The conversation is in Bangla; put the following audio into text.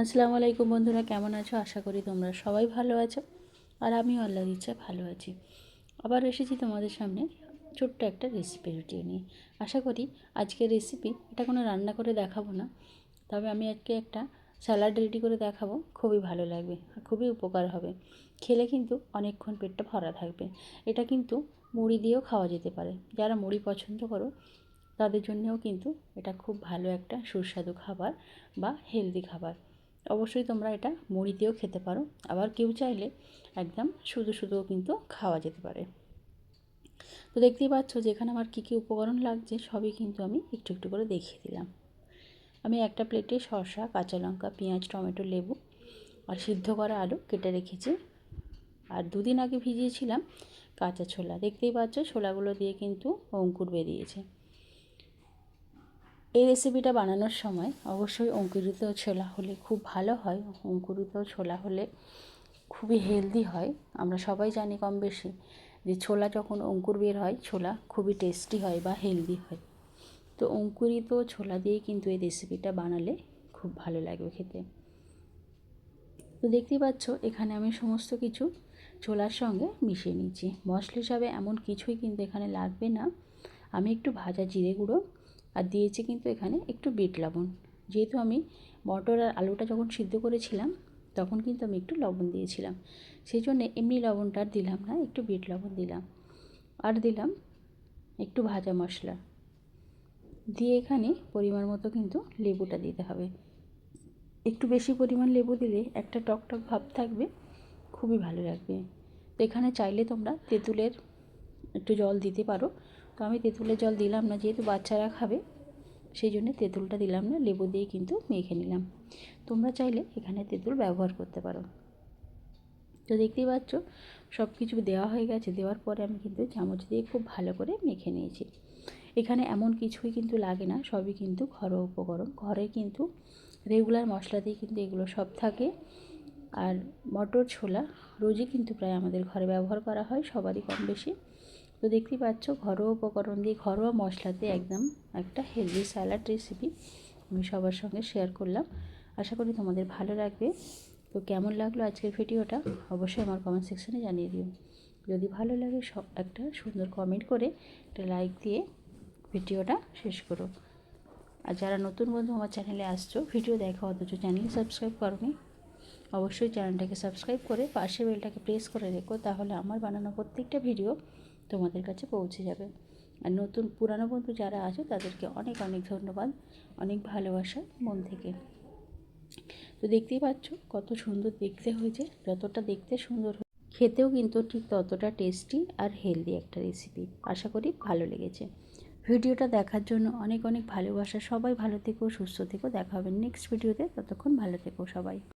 আসসালামু আলাইকুম বন্ধুরা, কেমন আছো? আশা করি তোমরা সবাই ভালো আছো আর আমিও আল্লাহর ইচ্ছায় ভালো আছি। আবার এসেছি তোমাদের সামনে ছোট্ট একটা রেসিপি ভিডিও নিয়ে। আশা করি আজকের রেসিপি এটা কোনো রান্না করে দেখাবো না, তবে আমি আজকে একটা স্যালাড রেডি করে দেখাবো, খুবই ভালো লাগবে খুবই উপকার হবে। খেলে কিন্তু অনেকক্ষণ পেটটা ভরা থাকবে। এটা কিন্তু মুড়ি দিয়েও খাওয়া যেতে পারে। যারা মুড়ি পছন্দ করো, তাদের জন্যেও কিন্তু এটা খুব ভালো একটা সুস্বাদু খাবার বা হেলদি খাবার। অবশ্যই তোমরা এটা মুড়ি দিয়েও খেতে পারো। আবার কেউ চাইলে একদম শুধু শুধুও কিন্তু খাওয়া যেতে পারে। তো দেখতেই পাচ্ছ যেখানে আমার কী কী উপকরণ লাগছে, সবই কিন্তু আমি একটু একটু করে দেখিয়ে দিলাম। আমি একটা প্লেটে শসা, কাঁচা লঙ্কা, পেঁয়াজ, টমেটো, লেবু আর সিদ্ধ করা আলু কেটে রেখেছি। আর দুদিন আগে ভিজিয়েছিলাম কাঁচা ছোলা। দেখতেই পাচ্ছ ছোলাগুলো দিয়ে কিন্তু অঙ্কুর বেরিয়েছে। এই রেসিপিটা বানানোর সময় অবশ্যই অঙ্কুরিত ছোলা হলে খুব ভালো হয়। অঙ্কুরিত ছোলা হলে খুবই হেলদি হয়। আমরা সবাই জানি কম বেশি যে ছোলা যখন অঙ্কুর বের হয়, ছোলা খুবই টেস্টি হয় বা হেলদি হয়। তো অঙ্কুরিত ছোলা দিয়ে কিন্তু এই রেসিপিটা বানালে খুব ভালো লাগবে খেতে। তো দেখতেই পাচ্ছ, এখানে আমি সমস্ত কিছু ছোলার সঙ্গে মিশিয়ে নিচ্ছি। মশলা হিসাবে এমন কিছুই কিন্তু এখানে লাগবে না। আমি একটু ভাজা জিরে গুঁড়ো আর দিয়েছি কিন্তু এখানে একটু বিট লবণ। যেহেতু আমি মটর আর আলুটা যখন সিদ্ধ করেছিলাম, তখন কিন্তু আমি একটু লবণ দিয়েছিলাম। সেই জন্য এমনি লবণটা আর দিলাম না, একটু বিট লবণ দিলাম। আর দিলাম একটু ভাজা মশলা। দিয়ে এখানে পরিমাণ মতো কিন্তু লেবুটা দিতে হবে। একটু বেশি পরিমাণ লেবু দিলে একটা টক টক ভাব থাকবে, খুবই ভালো লাগবে। তো এখানে চাইলে তোমরা তেঁতুলের একটু জল দিতে পারো। তো আমি তেঁতুলের জল দিলাম না, যেহেতু বাচ্চারা খাবে, সেই জন্য তেঁতুলটা দিলাম না, লেবু দিয়ে কিন্তু মেখে নিলাম। তোমরা চাইলে এখানে তেঁতুল ব্যবহার করতে পারো। তো দেখতেই পাচ্ছ সব কিছু দেওয়া হয়ে গেছে, দেওয়ার পরে আমি কিন্তু চামচ দিয়ে খুব ভালো করে মেখে নিয়েছি। এখানে এমন কিছুই কিন্তু লাগে না, সবই কিন্তু ঘরোয়া উপকরণ। ঘরে কিন্তু রেগুলার মশলা দিয়ে কিন্তু এগুলো সব থাকে। আর মটর ছোলা, রোজই কিন্তু প্রায় আমাদের ঘরে ব্যবহার করা হয়, সবারই কম বেশি। তো দেখতেই পাচ্ছ ঘরোয়া উপকরণ দিয়ে ঘরোয়া মশলাতে একদম একটা হেলদি স্যালাড রেসিপি আমি সবার সঙ্গে শেয়ার করলাম। আশা করি তোমাদের ভালো লাগবে। তো কেমন লাগল আজকের ভিডিওটা অবশ্যই আমার কমেন্ট সেকশানে জানিয়ে দিও। যদি ভালো লাগে সব একটা সুন্দর কমেন্ট করে একটা লাইক দিয়ে ভিডিওটা শেষ করো। আর যারা নতুন বন্ধু আমার চ্যানেলে আসছো ভিডিও দেখা, অথচ চ্যানেল সাবস্ক্রাইব করনি, অবশ্যই চ্যানেলটাকে সাবস্ক্রাইব করে পাশে বেলটাকে প্রেস করে রেখো, তাহলে আমার বানানো প্রত্যেকটা ভিডিও তোমাদের কাছে পৌঁছে যাবে। আর নতুন পুরানো বন্ধু যারা আছে, তাদেরকে অনেক অনেক ধন্যবাদ, অনেক ভালোবাসা মন থেকে। তো দেখতেই পাচ্ছ কত সুন্দর দেখতে হয়েছে, যতটা দেখতে সুন্দর খেতেও কিন্তু ঠিক ততটা টেস্টি আর হেলদি একটা রেসিপি আশা করি ভালো লেগেছে। ভিডিওটা দেখার জন্য অনেক অনেক ভালোবাসা। সবাই ভালো থেকো, সুস্থ থেকো। দেখা হবে নেক্সট ভিডিওতে ততক্ষণ ভালো থেকো সবাই।